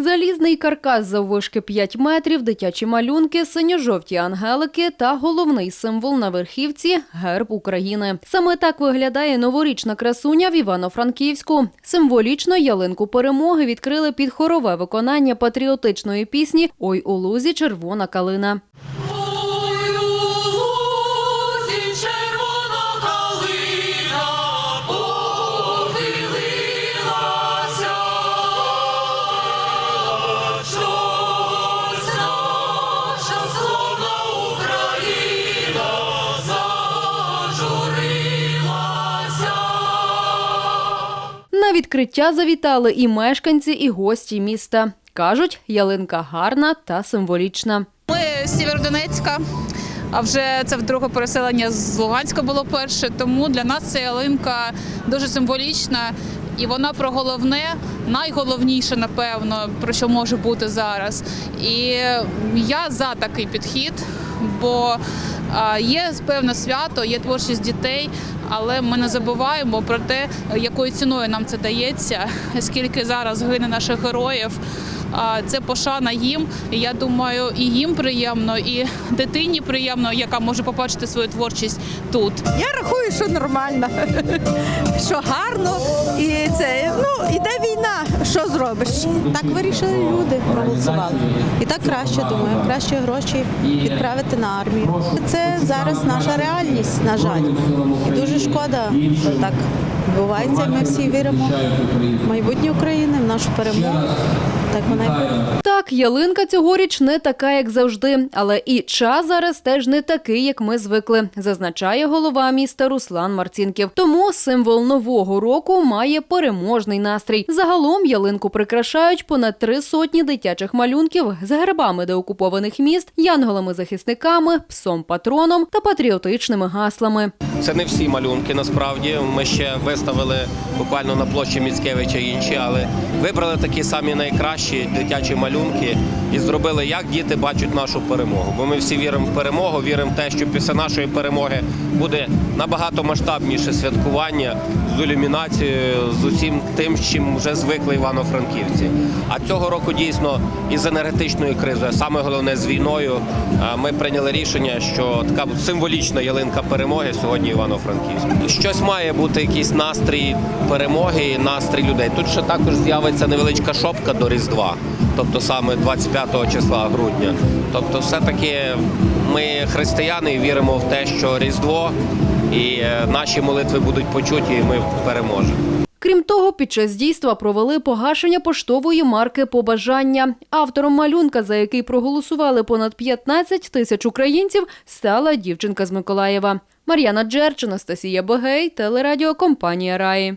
Залізний каркас заввишки 5 метрів, дитячі малюнки, синьо-жовті ангелики та головний символ на верхівці герб України. Саме так виглядає новорічна красуня в Івано-Франківську. Символічно ялинку перемоги відкрили під хорове виконання патріотичної пісні Ой у лузі червона калина. Відкриття завітали і мешканці, і гості міста. Кажуть, ялинка гарна та символічна. Ми з Сєвєродонецька, а вже це вдруге переселення з Луганська було перше. Тому для нас ця ялинка дуже символічна. І вона про головне, найголовніше, напевно, про що може бути зараз. І я за такий підхід, бо є певне свято, є творчість дітей, але ми не забуваємо про те, якою ціною нам це дається, скільки зараз гине наших героїв. Це пошана їм. Я думаю, і їм приємно, і дитині приємно, яка може побачити свою творчість тут. Я рахую, що нормально, що гарно. І це ну іде війна. Що зробиш? Так вирішили люди, проголосували. І так краще думаю, краще гроші відправити на армію. Це зараз наша реальність, на жаль. І дуже шкода, що так відбувається. Ми всі віримо в майбутнє України, в нашу перемогу. Так вона й буде. Так, ялинка цьогоріч не така, як завжди, але і час зараз теж не такий, як ми звикли, зазначає голова міста Руслан Марцінків. Тому символ нового року має переможний настрій. Загалом ялинку прикрашають понад три сотні дитячих малюнків з гербами деокупованих міст, янголами-захисниками, псом-патроном та патріотичними гаслами. Це не всі малюнки насправді. Ми ще виставили буквально на площі Міцкевича інші, але вибрали такі самі найкращі дитячі малюнки і зробили, як діти бачать нашу перемогу. Бо ми всі віримо в перемогу, віримо в те, що після нашої перемоги буде набагато масштабніше святкування з ілюмінацією, з усім тим, з чим вже звикли івано-франківці. А цього року дійсно із енергетичною кризою, а саме головне з війною, ми прийняли рішення, що така символічна ялинка перемоги сьогодні Івано-Франківську. Щось має бути якийсь настрій перемоги і настрій людей. Тут ще також з'явиться невеличка шопка до Різдва, тобто саме 25 числа грудня. Тобто, все-таки ми християни віримо в те, що Різдво і е, наші молитви будуть почуті, і ми переможемо. Крім того, під час дійства провели погашення поштової марки Побажання. Автором малюнка, за який проголосували понад 15 тисяч українців, стала дівчинка з Миколаєва. Мар'яна Джерч, Анастасія Богей, телерадіокомпанія Раї.